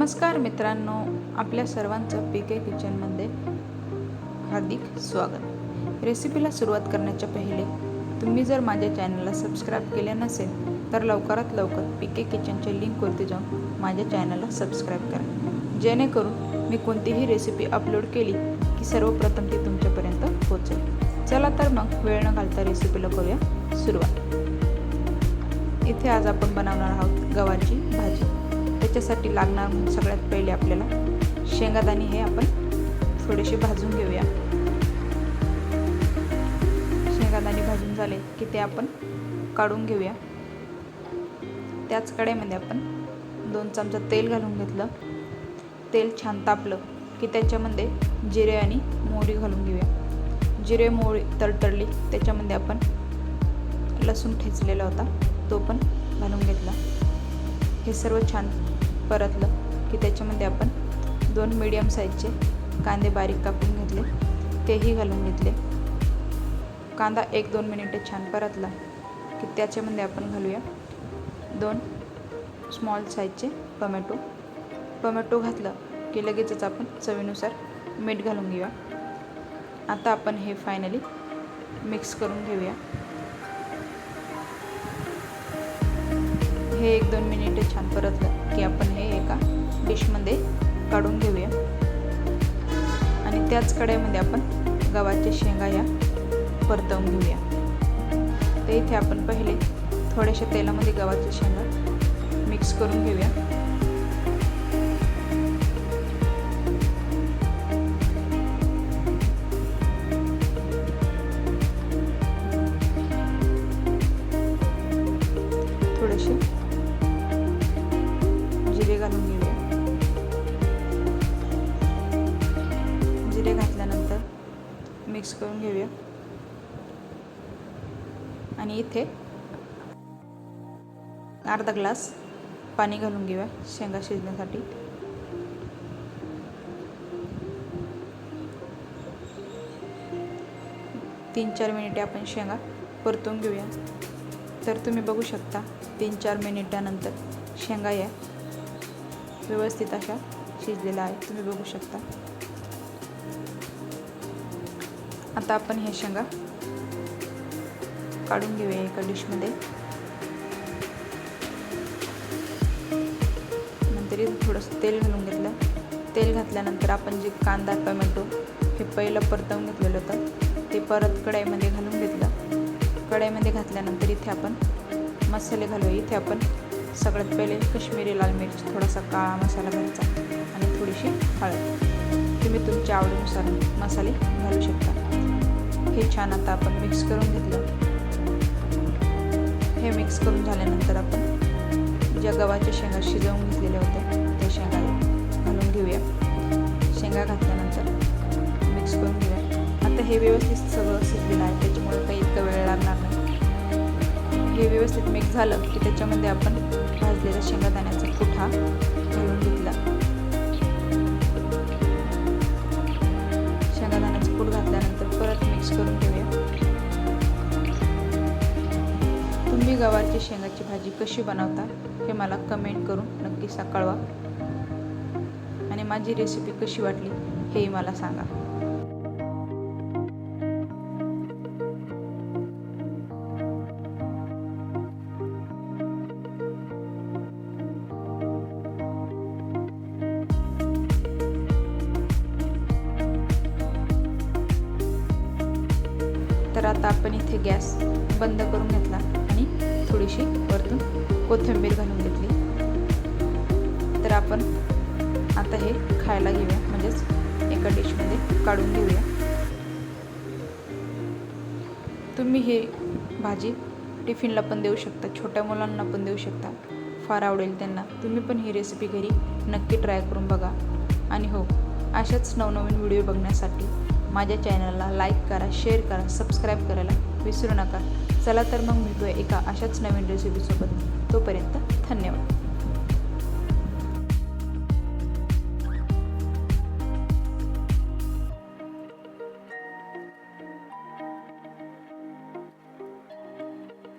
नमस्कार मित्रांनो आपल्या सर्वांचं पी के किचनमध्ये हार्दिक स्वागत. रेसिपीला सुरुवात करण्याच्या पहिले तुम्ही जर माझ्या चॅनलला सबस्क्राईब केले नसेल तर लवकरात लवकर पी के किचनच्या लिंकवरती जाऊन माझ्या चॅनलला सबस्क्राईब करा. जेणेकरून मी कोणतीही रेसिपी अपलोड केली की सर्वप्रथम ती तुमच्यापर्यंत पोचेल चला तर मग वेळ न घालता रेसिपीला करूया सुरुवात. इथे आज आपण बनवणार आहोत गव्हाची भाजी. त्याच्यासाठी लागणार सगळ्यात पहिले आपल्याला शेंगादाणे हे आपण थोडेसे भाजून घेऊया. शेंगादाणे भाजून झाले की ते आपण काढून घेऊया. त्याच कढईमध्ये आपण दोन चमचा तेल घालून घेतलं. तेल छान तापलं की त्याच्यामध्ये जिरे आणि मोहरी घालून घेऊया. जिरे मोहरी तडतडली त्याच्यामध्ये आपण लसूण ठेचलेला होता तो पण घालून घेतला. हे सर्व छान परतलं की त्याच्यामध्ये आपण दोन मीडियम साईजचे कांदे बारीक कापून घेतले. तेही घालून घेतले. कांदा एक दोन मिनिटे छान परतला की त्याच्यामध्ये आपण घालूया दोन स्मॉल साईजचे टोमॅटो. टोमॅटो घातलं की लगेचच आपण चवीनुसार मीठ घालून घेऊया. आता आपण हे फायनली मिक्स करून घेऊया. हे एक दोन मिनिटे छान परतलं की आपण हे एका डिशमध्ये काढून घेऊया. आणि त्याच कढईमध्ये आपण गव्हाच्या शेंगा या परतवून घेऊया. तर इथे आपण पहिले थोड्याशा तेलामध्ये गव्हाच्या शेंगा मिक्स करून घेऊया. मिक्स करून घेऊया. आणि इथे अर्धा ग्लास पाणी घालून घेऊया शेंगा शिजण्यासाठी. तीन चार मिनिटे आपण शेंगा परतून घेऊया. तर तुम्ही बघू शकता तीन चार मिनिटानंतर शेंगा या व्यवस्थित अशा शिजलेला आहे तुम्ही बघू शकता. आता आपण हे शेंगा काढून घेऊया एका डिशमध्ये. नंतर इथं थोडंसं तेल घालून घेतलं. तेल घातल्यानंतर आपण जे कांदा टोमॅटो हे पहिलं परतवून घेतलेलं होतं ते परत कढईमध्ये घालून घेतलं. कढईमध्ये घातल्यानंतर इथे आपण मसाले घालूया. इथे आपण सगळ्यात पहिले कश्मीरी लाल मिरची थोडासा काळा मसाला घ्यायचा आणि थोडीशी हळद. तुम्ही तुमच्या आवडीनुसार मसाले घालू शकता. हे छान आता आपण मिक्स करून घेतलं. हे मिक्स करून झाल्यानंतर आपण ज्या गव्हाच्या शेंगा शिजवून घेतलेल्या होत्या त्या शेंगा घालून घेऊया. शेंगा घातल्यानंतर मिक्स करून घेऊया. आता हे व्यवस्थित सगळं शिजलेलं आहे त्याच्यामुळे काही इतका वेळ लागणार नाही. हे व्यवस्थित मिक्स झालं की त्याच्यामध्ये आपण भाजलेल्या शेंगादाण्याचा पुठा घालून घेतला. तुम्ही शेंगाची भाजी कशी बनवता हे मला कमेंट करून नक्की कळवा आणि माझी रेसिपी कशी वाटली हेही मला सांगा. तर आता आपण इथे गॅस बंद करून घेतला आणि थोडीशी वरतून कोथिंबीर घालून घेतली. तर आपण आता हे खायला घेऊया. म्हणजेच एका डिशमध्ये काढून घेऊया. तुम्ही हे भाजी टिफिनला पण देऊ शकता छोट्या मुलांना पण देऊ शकता. फार आवडेल त्यांना. तुम्ही पण ही रेसिपी घरी नक्की ट्राय करून बघा. आणि हो अशाच नवनवीन व्हिडिओ बघण्यासाठी माझ्या चॅनलला लाईक करा शेअर करा सबस्क्राईब करायला विसरू नका. चला तर मग भेटूया एका अशाच नवीन रेसिपीसोबत तोपर्यंत धन्यवाद.